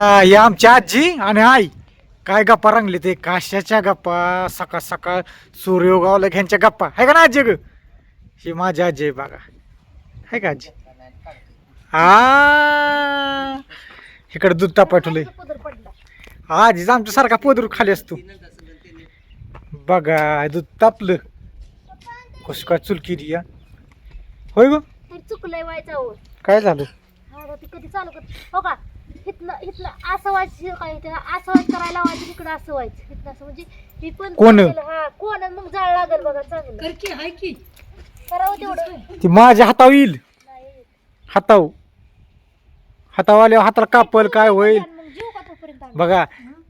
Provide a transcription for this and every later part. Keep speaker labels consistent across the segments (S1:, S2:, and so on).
S1: ही आमची आजी आणि आई. काय गप्पा रंगले ते काशाच्या गप्पा सकाळ सकाळ सूर्य उगावला ह्यांच्या गप्पा. आहे का ना आजी ग? ही माझी आजी आहे बघा. आहे का आजी? आ. इकडे दूध
S2: पडला
S1: आजीच आमच्या सारखा पोदरू खाली असतो. बघा दूध तापलं. कस काय चुल केली या होय ग?
S2: चुकलंय हो
S1: काय झालं?
S2: हा कधी चालू हो का? इथलं इथलं असं व्हायचं काय ते असं व्हायचं करायला लावायचं तिकडं असं व्हायचं. इथलं असं म्हणजे मी पण
S1: कोण?
S2: हा कोण? आणि मग जाळ लागेल बघा चांगलं.
S3: कर की हाय की.
S2: करावं तेवढं.
S1: ती माझ्या हातावर येईल.
S2: नाही.
S1: हाताव हातावाल्या हाताला कापल काय होईल?
S2: मग जीव का तोपर्यंत आम्ही?
S1: बघा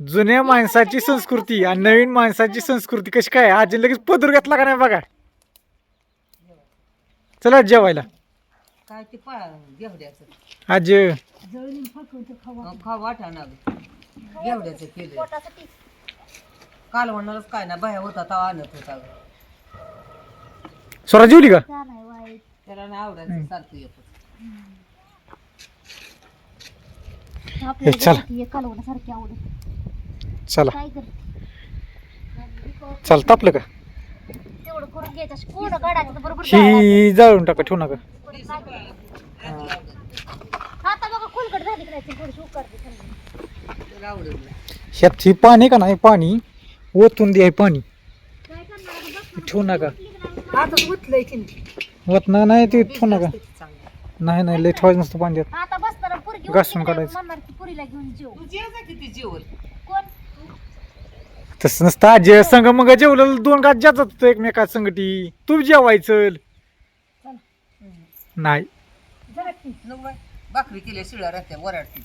S1: जुन्या माणसाची संस्कृती आणि नवीन माणसाची संस्कृती कशी काय? आजी लगेच पदर घेतला का नाही बघा? चला जेवायला.
S3: काय ते पा घेवड्याचं.
S1: आज.
S3: जळून फाकून ते खावा खा ना घेवड्याचं केलं.
S2: पोटासाठी
S3: कालवणारच काय ना बाया होता तवा आणत होता.
S1: स्वरा जेवली का?
S2: वाईट.
S3: त्याला नाही आवडायचं सारखं येत.
S1: चला.
S2: आवडत
S1: चला.
S2: काय
S1: चल तापलं का?
S2: करून घ्यायचं. कोण
S1: ही जाळून टाका ठेवू नका.
S2: आता बघा खोलकट झाली की नाही थोडीशी उकारते थंडी.
S3: त्याला आवडत नाही
S1: ह्यात ही पाणी का नाही? पाणी. ओतून दे पाणी.
S2: काय करणार आता? बघ
S1: ठेवू नका.
S3: आता गुतलंय की
S1: वत नाही ते ठेवू नका. नाही नाही लय ठेवायचं नसतं पाणी त्यात.
S2: आता बसताना पुरगी
S1: घासून
S2: उठली
S1: काढायचं.
S2: म्हणणार की पुरीला घेऊन जेव.
S3: तू जे जा किती जेवण?
S2: कोण?
S1: तसं नसतं. आजी संग मग जेवलं दोन गात जातात होतं एकमेका संगटी. तू जेवायचं नाही.
S3: नको बाय भाकरी केल्या शिळ्या राहत्या वराडती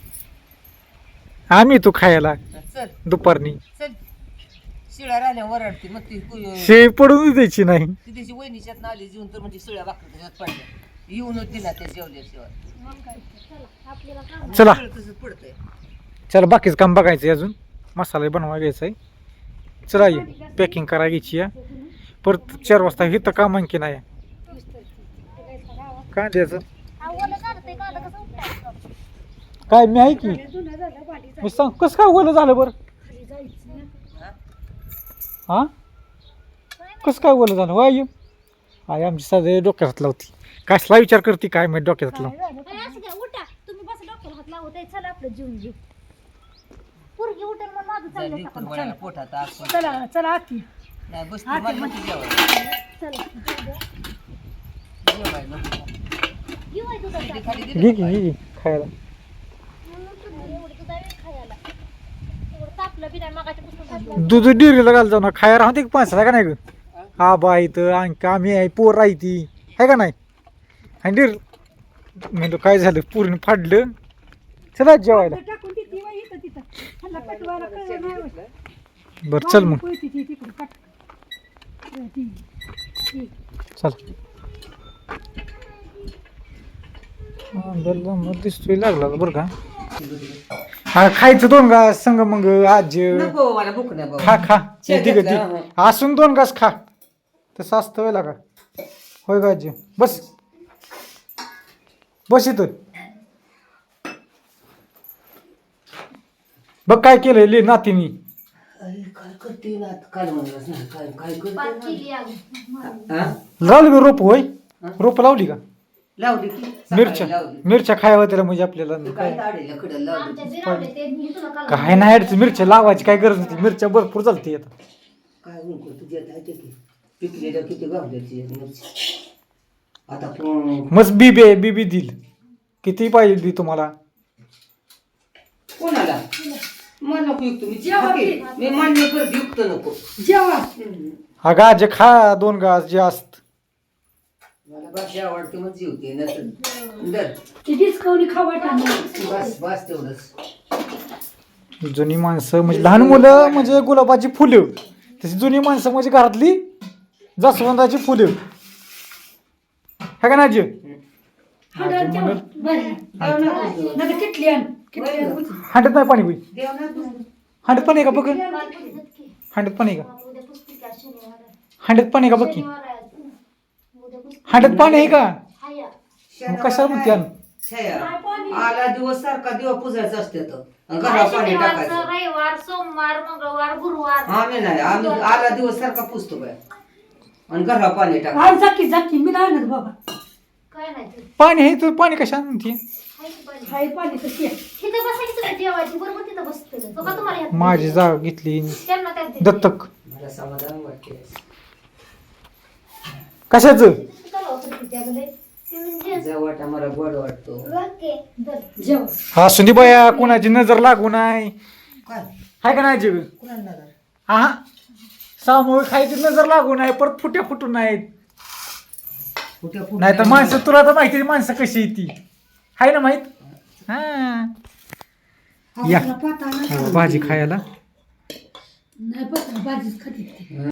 S1: आम्ही तू खायला.
S3: चल.
S1: दुपारनी.
S3: चल. शिळ्या राहिल्या वराडती मग ती
S1: शे पडून द्यायची नाही.
S3: त्याची वहिनीच्यात जेवून तर म्हणजे शिळ्या भाकरी त्याच्यात पडल्या. येऊनच दिला त्या जेवल्याशिवाय.
S1: चला.
S3: शिळं तसंच पडतंय.
S1: चला बाकीचं काम बघायचं अजून. मसाला बनवा घ्यायचा आहे चला ये पॅकिंग करा घ्यायची या परत चार वाजता हे तर काम आणखी नाही? काय द्यायचं? काय मी आहे की? मी सांग कसं काय ओलं झालं बरं? हां? कसं काय ओलं झालं? वाय आई आमची साधे डोक्यात हात लावती. कसला विचार करते काय माहिती डोक्यात हात
S2: पुरगी उठेल मग माझं
S3: पोटात आग पण.
S2: चला चला आती
S3: नाही बस मला नको जेवायला.
S2: चला.
S3: जेवायला नको.
S2: घेऊ आहे तुझा
S3: किती खाली
S1: घे
S3: दिलं
S1: की घे की खायला
S2: एवढं तुझा वेळ खायला. एवढं तापलं बी नाही मागाच्या पुस्तक
S1: दूध डेअरीला घाल जाऊ ना. खायला राहते की पाच का नाही ग? हा बा इथं आणखी आम्ही आहे पोर आहे ती. आहे का नाही? आणि डेअर म्हणतो काय झालं? पूर्ण फाडलं. चला जेवायला. बरं चल मग. चल आंब्याला मग दिसतोय लागला बरं का? हा खायचं दोन घास संग मग आज
S3: नको मला भूक नाही
S1: खा खा.
S3: घेतला,
S1: गती असून दोन घास खा. तसं असतं व्हायला का होय का आजी बस. बस इथं. बघ काय केलंय ले नातीनी.
S3: अरे काय करते ना काल म्हणलास ना? काय काय
S2: पाच
S3: करते
S2: केली आग
S3: हा?
S1: लावली रोप होय? रोप लावली का?
S3: लावली की. सकाळी
S1: मिरच्या
S3: लावली.
S1: मिरच्या खायला त्याला म्हणजे आपल्याला.
S3: तू काय
S1: काय
S3: ताडीला कडं लावली?
S2: आमच्या जे रावले ते मी तुला काल
S1: काय नाही अडचण मिरच्या लावायची काय गरज नाही मिरच्या भरपूर चालते आता.
S3: काय नको तुझ्या आहे ते? की पिकलेल्या किती गावल्याची मिरची? आता कोण
S1: मस्त बी बे बी बी दिल. किती पाहिजे बी तुम्हाला?
S3: कोणाला? मला नको युक्त मी खाते. मी मान्य करते युक्त नको. जेवा
S1: हा गाजे खा दोन घास जे असत.
S3: मला भाषा आवडते मग जीवते नसेल दर.
S2: डिस्काउंट खावा
S3: बस बस तेवढंच.
S1: जुनी माणसं म्हणजे लहान मुलं म्हणजे गुलाबाची फुलं. तशी जुनी माणसं म्हणजे घरातली जास्वंदाची फुलं. है का ना आजी आजी म्हणेल, हांडत नाही पाणी होईल हांडत पाणी आहे का बघ? हांडत पाणी आहे. का?
S2: आहे.
S1: हांडत पाणी आहे का बघ की?
S2: आहे
S1: हांडत पाणी आहे का? मग कशाला म्हणते
S3: आला दिवस सारखा दिवा पुजायचा असते तर. पाणी
S2: शनिवारचं?
S3: टाकायचं.
S2: रविवार सोमवार मंगळवार गुरुवार.
S3: आम्ही नाही. आम्ही आला दिवस सारखा पुसतो बाय आणि घरावर पाणी टाकायचं.
S4: जाकी जाकी मी नाही आणत बाबा.
S2: काय नाही ते
S1: पाणी हे तर पाणी कशा आणते?
S2: हाय की पाणी.
S4: हाय पाणी तशी आहे.
S2: तिथं बसायचं तुम्ही जेवायची बरोबर तिथं बसते बघा तुम्हाला ह्यात-
S1: माझी जागा घेतली
S2: त्यांना त्यात देते.
S1: दत्तक.
S3: मला समाधान वाटते
S1: कशाचं?
S2: चला हो, म्हणजे
S3: जवळ मला गोड वाटतो.
S2: ओके, धर.
S4: जेवण.
S1: हा सुनी बाया कुणाची नजर लागू नाही.
S3: काय?
S1: हाय का नाही जग
S3: कुणाला नगर
S1: हा सामूहिक खायची नजर लागू नाही परत फुट्या फुटून नाहीत
S3: कुठे
S1: नाही. तर माणसं तुला तर माहिती आहे माणसं कशी आहे हाय ना माहीत? हा. या. भाजी खायला.
S4: नाही पाता भाजीच खाते.